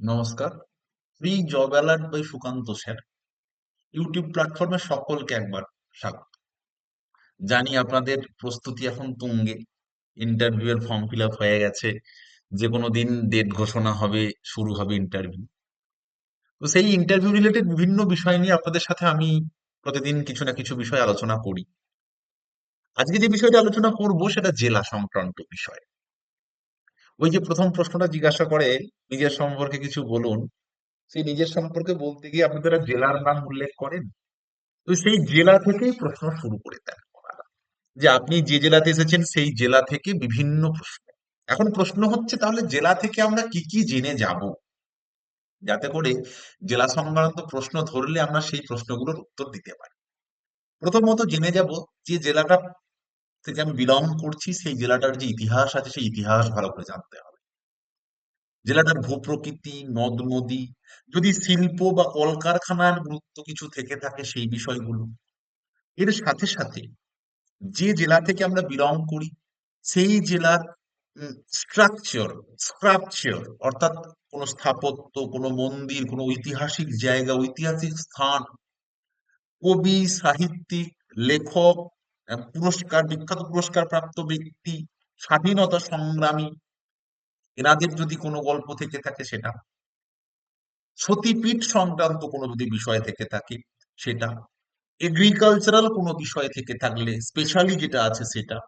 নমস্কার। Free job alert by Sukanta sir. YouTube প্ল্যাটফর্মে সকলকে একবার স্বাগত। জানি আপনাদের প্রস্তুতি এখন তুঙ্গে। ইন্টারভিউ এর ফর্ম ফিল আপ হয়ে গেছে। যে কোনো দিন ডেট ঘোষণা হবে, শুরু হবে ইন্টারভিউ তো সেই ইন্টারভিউ রিলেটেড বিভিন্ন বিষয় নিয়ে আপনাদের সাথে আমি প্রতিদিন কিছু না কিছু বিষয় আলোচনা করি। আজকে যে বিষয়টা আলোচনা করব সেটা জেলা সংক্রান্ত বিষয়। ওই যে প্রথম প্রশ্নটা জিজ্ঞাসা করে, নিজের সম্পর্কে কিছু বলুন। সেই নিজের সম্পর্কে বলতে গিয়ে আপনারা জেলার নাম উল্লেখ করেন। তো সেই জেলা থেকেই প্রশ্ন শুরু করে দেন যে আপনি যে জেলাতে এসেছেন, সেই জেলা থেকে বিভিন্ন প্রশ্ন। এখন প্রশ্ন হচ্ছে, তাহলে জেলা থেকে আমরা কি কি জেনে যাব? যাতে করে জেলা সংক্রান্ত প্রশ্ন ধরলে আমরা সেই প্রশ্নগুলোর উত্তর দিতে পারি। প্রথমত জেনে যাব যে জেলাটা থেকে আমি বিলং করছি, সেই জেলাটার যে ইতিহাস আছে, সেই ইতিহাস ভালো করে জানতে হবে। জেলাটার ভূপ্রকৃতি নদ নদী যদি শিল্প বা কলকারখানার গুরুত্ব কিছু থেকে থাকে সেই বিষয়গুলো। এর সাথে সাথে যে জেলা থেকে আমরা বিলং করি, সেই জেলার স্ট্রাকচার স্ট্রাকচার অর্থাৎ কোনো স্থাপত্য, কোনো মন্দির, কোনো ঐতিহাসিক জায়গা, ঐতিহাসিক স্থান, কবি, সাহিত্যিক, লেখক পুরস্কার, বিখ্যাত পুরস্কার প্রাপ্ত ব্যক্তি, স্বাধীনতা সংগ্রামী, এনাদের যদি কোনো গল্প থেকে থাকে সেটা। সতীপীঠ সংক্রান্ত কোনো যদি বিষয় থেকে থাকে সেটা। এগ্রিকালচারাল কোনো বিষয় থেকে থাকলে স্পেশালি যেটা আছে সেটা।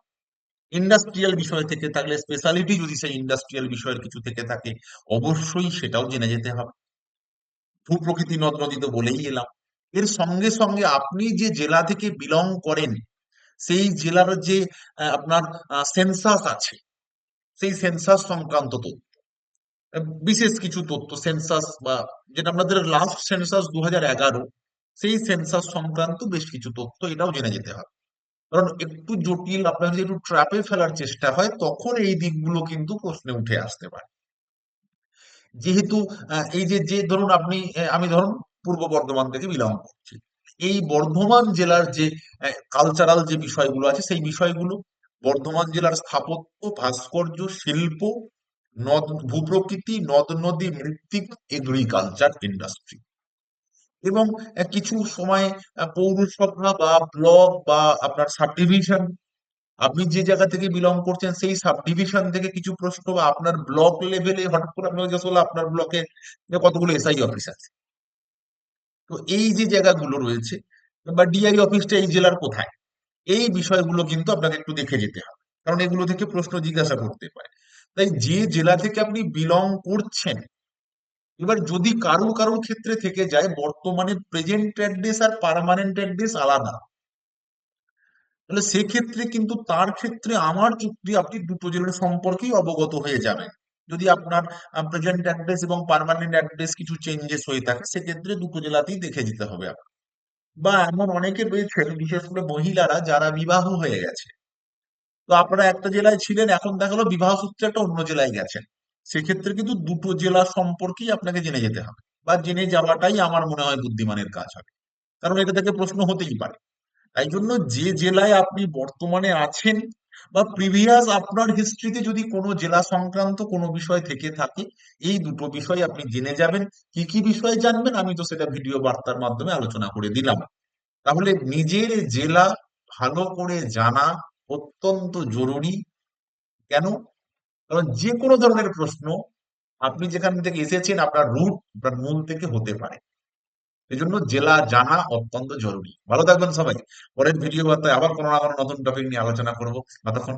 ইন্ডাস্ট্রিয়াল বিষয় থেকে থাকলে স্পেশালিটি যদি সেই ইন্ডাস্ট্রিয়াল বিষয়ের কিছু থেকে থাকে, অবশ্যই সেটাও জেনে যেতে হবে। ভূপ্রকৃতি নদ নদী তো বলেই এলাম। এর সঙ্গে সঙ্গে আপনি যে জেলা থেকে বিলং করেন সেই জেলার যে আপনার সেন্সাস আছে, সেই সেন্সাস সংক্রান্ত তথ্য। বিশেষ কিছু তথ্য সেন্সাস বা যেটা আমাদের লাস্ট সেন্সাস দু এগারো, সেই সেন্সাস সংক্রান্ত বেশ কিছু তথ্য এটাও জেনে যেতে হবে কারণ একটু জটিল, আপনার যদি একটু ট্র্যাপে ফেলার চেষ্টা হয়, তখন এই দিকগুলো কিন্তু প্রশ্নে উঠে আসতে পারে। যেহেতু এই যে যে, ধরুন আপনি আমি ধরুন পূর্ব বর্ধমান থেকে বিলং করছি। এই বর্ধমান জেলার যে কালচারাল যে বিষয়গুলো আছে, সেই বিষয়গুলো বর্ধমান জেলার স্থাপত্য, ভাস্কর্য, শিল্প, নদ, ভূপ্রকৃতি, নদ নদী, মৃত্তিকা এগ্রিকালচার ইন্ডাস্ট্রি এবং কিছু সময় পৌরসভা বা ব্লক বা আপনার সাব ডিভিশন আপনি যে জায়গা থেকে বিলং করছেন, সেই সাব ডিভিশন থেকে কিছু প্রশ্ন বা আপনার ব্লক লেভেলে হঠাৎ করে আপনার জিজ্ঞাসা হলো, আপনার ব্লকে কতগুলো এসআই অফিস আছে। তো এই যে জায়গাগুলো রয়েছে বা ডিআই অফিসটা এই জেলার কোথায়, এই বিষয়গুলো কিন্তু আপনাকে একটু দেখে যেতে হবে। কারণ এগুলো থেকে প্রশ্ন জিজ্ঞাসা করতে পারে তাই যে জেলা থেকে আপনি বিলং করছেন, এবার যদি কারোর কারোর ক্ষেত্রে থেকে যায়, বর্তমানে প্রেজেন্ট অ্যাড্রেস আর পারমানেন্ট অ্যাড্রেস আলাদা। তাহলে সেক্ষেত্রে কিন্তু তার ক্ষেত্রে আমার চুক্তি আপনি দুটো জেলার সম্পর্কেই অবগত হয়ে যাবেন। যদি আপনার প্রেজেন্ট অ্যাড্রেস এবং পার্মানেন্ট অ্যাড্রেস কিছু চেঞ্জেস হয়ে থাকে, সেক্ষেত্রে দুটো জেলাতেই দেখে যেতে হবে। বা এমন অনেকে রয়েছেন বিশেষ করে মহিলারা, যারা বিবাহ হয়ে গেছে। তো আপনারা একটা জেলায় ছিলেন, এখন দেখা গেলো বিবাহ সূত্রে একটা অন্য জেলায় গেছেন। সেক্ষেত্রে কিন্তু দুটো জেলা সম্পর্কেই আপনাকে জেনে যেতে হবে। বা জেনে যাওয়াটাই আমার মনে হয় বুদ্ধিমানের কাজ হবে। কারণ এটা থেকে প্রশ্ন হতেই পারে। তাই জন্য যে জেলায় আপনি বর্তমানে আছেন বা প্রিভিয়াস আপনার হিস্ট্রিতে যদি কোনো জেলা সংক্রান্ত কোনো বিষয় থেকে থাকে, এই দুটো বিষয় আপনি জেনে যাবেন। কি কি বিষয় জানবেন? আমি তো সেটা ভিডিও বার্তার মাধ্যমে আলোচনা করে দিলাম। তাহলে নিজের জেলা ভালো করে জানা অত্যন্ত জরুরি। কেন? কারণ যে কোনো ধরনের প্রশ্ন আপনি যেখান থেকে এসেছেন আপনার রুট আপনার মূল থেকে হতে পারে। এজন্য জেলা জানা অত্যন্ত জরুরি। ভালো থাকবেন সবাই। পরের ভিডিও বার্তায় আবার কোনো না কোনো নতুন টপিক নিয়ে আলোচনা করব। ততক্ষণ